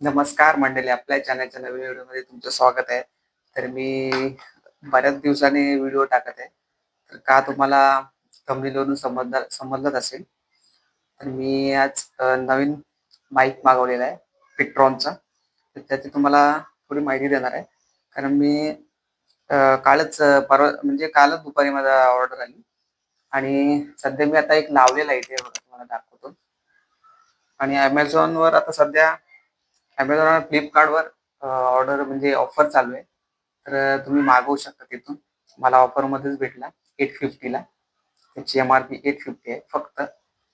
नमस्कार मंडळी आपल्या चॅनलच्या नवीन व्हिडिओमध्ये तुमचं स्वागत आहे. तर मी बऱ्याच दिवसांनी व्हिडिओ टाकत आहे. तर का तुम्हाला कमलीवरून समजणार समजलंच असेल. तर मी आज नवीन माईक मागवलेला आहे पिट्रॉनचा तर त्याची तुम्हाला थोडी माहिती देणार आहे. कारण मी कालच परवा म्हणजे कालच दुपारी माझा ऑर्डर आली. आणि सध्या मी आता एक लावलेला आहे ते तुम्हाला दाखवतो. आणि ॲमेझॉनवर आता सध्या ॲमेझॉन आणि फ्लिपकार्टवर ऑर्डर म्हणजे ऑफर चालू आहे. तर तुम्ही मागवू शकता तिथून. मला ऑफरमध्येच भेटला एट फिफ्टीला त्याची M R P eight fifty आहे फक्त.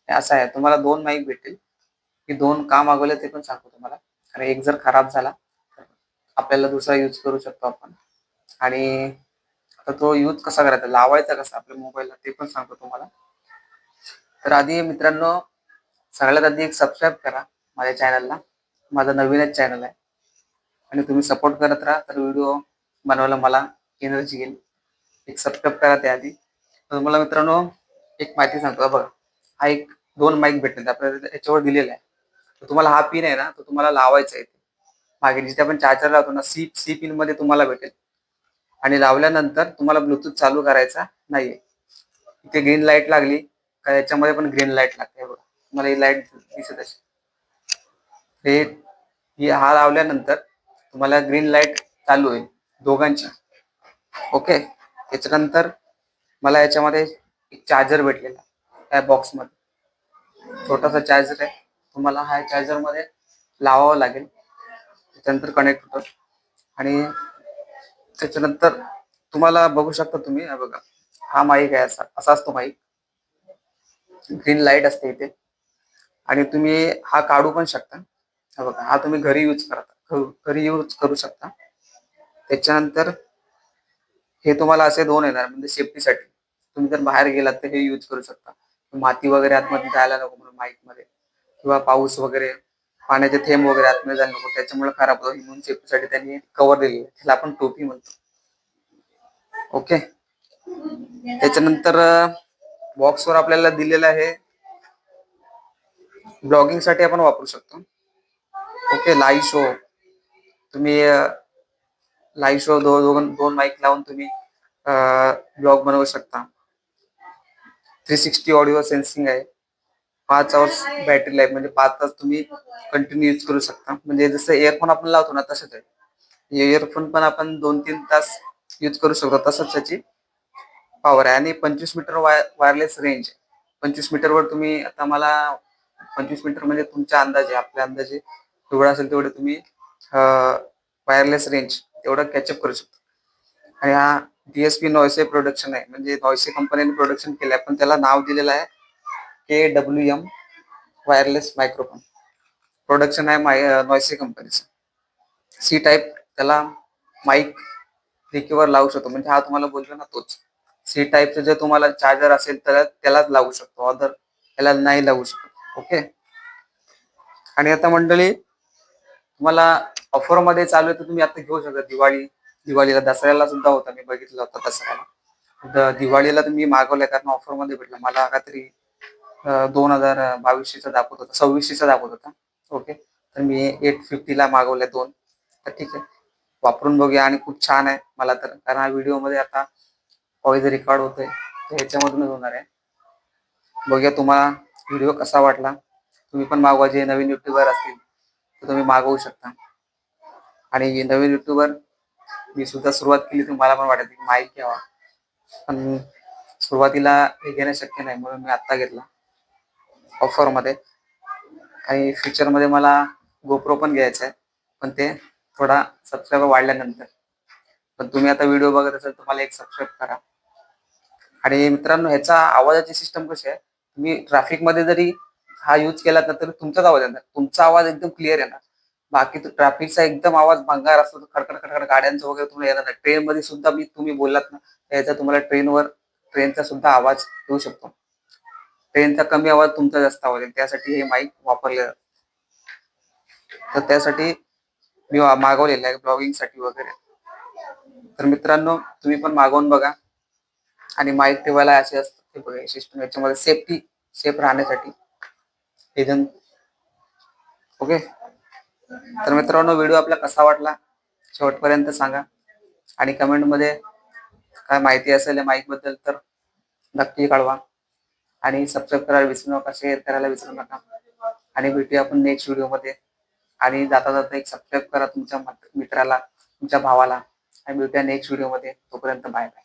असं आहे तुम्हाला दोन माईक भेटेल की दोन का मागवले ते पण सांगतो तुम्हाला. कारण एक जर खराब झाला तर आपल्याला दुसरा यूज करू शकतो आपण. आणि आता तो यूज कसा करायचा लावायचा कसा आपल्या मोबाईलला ते पण सांगतो तुम्हाला. तर आधी मित्रांनो सगळ्यात आधी एक सबस्क्राईब करा माझ्या चॅनलला माझा नवीनच चॅनल आहे. आणि तुम्ही सपोर्ट करत राहा तर व्हिडिओ बनवायला मला एनर्जी येईल. एक सबस्क्राईब करा त्याआधी. तर तुम्हाला मित्रांनो एक माहिती सांगतो. बघा हा एक दोन माईक भेटले. आपल्याला याच्यावर दिलेला आहे. तर तुम्हाला हा पिन आहे ना तो तुम्हाला लावायचा आहे मागे जिथे आपण चार्जर लावतो ना सी सी पिनमध्ये तुम्हाला भेटेल. आणि लावल्यानंतर तुम्हाला ब्लूटूथ चालू करायचा नाहीये. इथे ग्रीन लाइट लागली का याच्यामध्ये पण ग्रीन लाइट लागते. बघा तुम्हाला ही लाइट दिसत अशी हे ही हा लावल्यानंतर तुम्हाला ग्रीन लाइट चालू होईल दोघांची. ओके त्याच्यानंतर मला याच्यामध्ये एक चार्जर भेटलेला त्या बॉक्समध्ये छोटासा चार्जर आहे. तुम्हाला हा चार्जरमध्ये लावावं लागेल. त्याच्यानंतर कनेक्ट होतं. आणि त्याच्यानंतर तुम्हाला बघू शकता तुम्ही बघा. हा माईक आहे असा. असा असतो माईक ग्रीन लाइट असते इथे. आणि तुम्ही हा काढू पण शकता. हा बघा हा तुम्ही घरी यूज करता घरी यूज करू शकता. त्याच्यानंतर हे तुम्हाला असे दोन येणार म्हणजे सेफ्टीसाठी तुम्ही जर बाहेर गेलात तर हे यूज करू शकता. माती वगैरे आतमध्ये जायला नको म्हणून माईकमध्ये किंवा पाऊस वगैरे पाण्याचे थेंब वगैरे आतमध्ये जायला नको त्याच्यामुळे खराब होतो. म्हणून सेफ्टीसाठी त्यांनी कव्हर दिलेली त्याला आपण टोपी म्हणतो. ओके त्याच्यानंतर बॉक्सवर आपल्याला दिलेलं आहे. ब्लॉगिंगसाठी आपण वापरू शकतो. ओके लाईव्ह शो तुम्ही लाईव्ह शो दो दोन दोन माईक लावून तुम्ही ब्लॉग बनवू शकता. थ्री सिक्स्टी ऑडिओ सेन्सिंग आहे. पाच आवर्स बॅटरी लाईफ म्हणजे पाच तास तुम्ही कंटिन्यू यूज करू शकता. म्हणजे जसं इयरफोन आपण लावतो ना तसंच आहे. म्हणजे इयरफोन पण आपण दोन तीन तास यूज करू शकतो. तसंच त्याची पॉवर आहे. आणि पंचवीस मीटर वाय वायरलेस रेंज पंचवीस मीटरवर तुम्ही आता मला पंचवीस मीटर म्हणजे तुमच्या अंदाजे आपल्या अंदाजे जेवढं असेल तेवढं तुम्ही वायरलेस रेंज तेवढं कॅचअप करू शकतो. आणि हा डीएसपी नॉयसे प्रोडक्शन आहे. म्हणजे नॉयसे कंपनीने प्रोडक्शन केलं आहे पण त्याला नाव दिलेलं आहे K W M wireless microphone production आहे माय नॉयसे कंपनीचं सी टाईप त्याला माईक रिकीवर लावू शकतो. म्हणजे हा तुम्हाला बोललो ना तोच. सी टाईपचं जर तुम्हाला चार्जर असेल तर त्यालाच लावू शकतो. अदर त्याला नाही लावू शकत. ओके आणि आता मंडळी तुम्हाला ऑफरमध्ये चालू आहे तर तुम्ही आता घेऊ शकता. दिवाळी दिवाळीला दसऱ्याला सुद्धा होता. मी बघितलं होतं दसऱ्याला. दिवाळीला तुम्ही मागवलंय कारण ऑफरमध्ये भेटला. मला काहीतरी दोन हजार बावीसशेचा दाखवत होता. सव्वीसशेचा दाखवत होता. ओके तर मी एट फिफ्टीला मागवले दोन. तर ठीक आहे. वापरून बघूया आणि खूप छान आहे. मला तर कारण हा व्हिडिओमध्ये आता व्हॉइस रेकॉर्ड होतोय. तर ह्याच्यामधूनच होणार आहे. बघूया तुम्हाला व्हिडिओ कसा वाटला. तुम्ही पण मागवा. जे नवीन युट्यूबर असतील. तर तुम्ही मागवू शकता. आणि नवीन युट्यूबर मी सुद्धा सुरुवात केली तर मला पण वाटत की माईक घ्यावा पण सुरुवातीला हे घेणं शक्य नाही म्हणून मी आत्ता घेतला. ऑफरमध्ये आणि फ्युचरमध्ये मला गोप्रो पण घ्यायचं आहे पण ते थोडा सबस्क्राईबर वाढल्यानंतर. पण तुम्ही आता व्हिडिओ बघत असाल तुम्हाला एक सबस्क्राईब करा. आणि मित्रांनो ह्याचा आवाजाची सिस्टम कशी आहे? तुम्ही ट्राफिकमध्ये जरी हा यूज केला तर तरी तुमचाच आवाज येणार. तुमचा आवाज एकदम क्लिअर येणार. बाकी ट्रॅफिकचा एकदम आवाज भंगार असतो खडखड खडखड गाड्यांचा वगैरे तुम्हाला येणार नाही. ट्रेन मध्ये सुद्धा मी तुम्ही बोललात ना याचा तुम्हाला ट्रेनवर ट्रेनचा सुद्धा आवाज येऊ शकतो. ट्रेनचा कमी आवाज तुमचा जास्त आवाज येईल. त्यासाठी हे माईक वापरले जातं. तर त्यासाठी मी मागवलेलं आहे ब्लॉगिंगसाठी वगैरे. तर मित्रांनो तुम्ही पण मागवून बघा. आणि माईक ठेवायला असे असतात ते बघा याच्यामध्ये सेफ्टी सेफ राहण्यासाठी. एकदम ओके तर मित्रांनो व्हिडिओ आपला कसा वाटला? शेवटपर्यंत सांगा. आणि कमेंटमध्ये काय माहिती असेल या माईकबद्दल तर नक्की कळवा. आणि सबस्क्राईब करायला विसरू नका शेअर करायला विसरू नका. आणि भेटूया आपण नेक्स्ट व्हिडिओमध्ये आणि जाता जाता एक सबस्क्राईब करा तुमच्या मित्राला तुमच्या भावाला. आणि भेटूया नेक्स्ट व्हिडिओमध्ये तोपर्यंत बाय बाय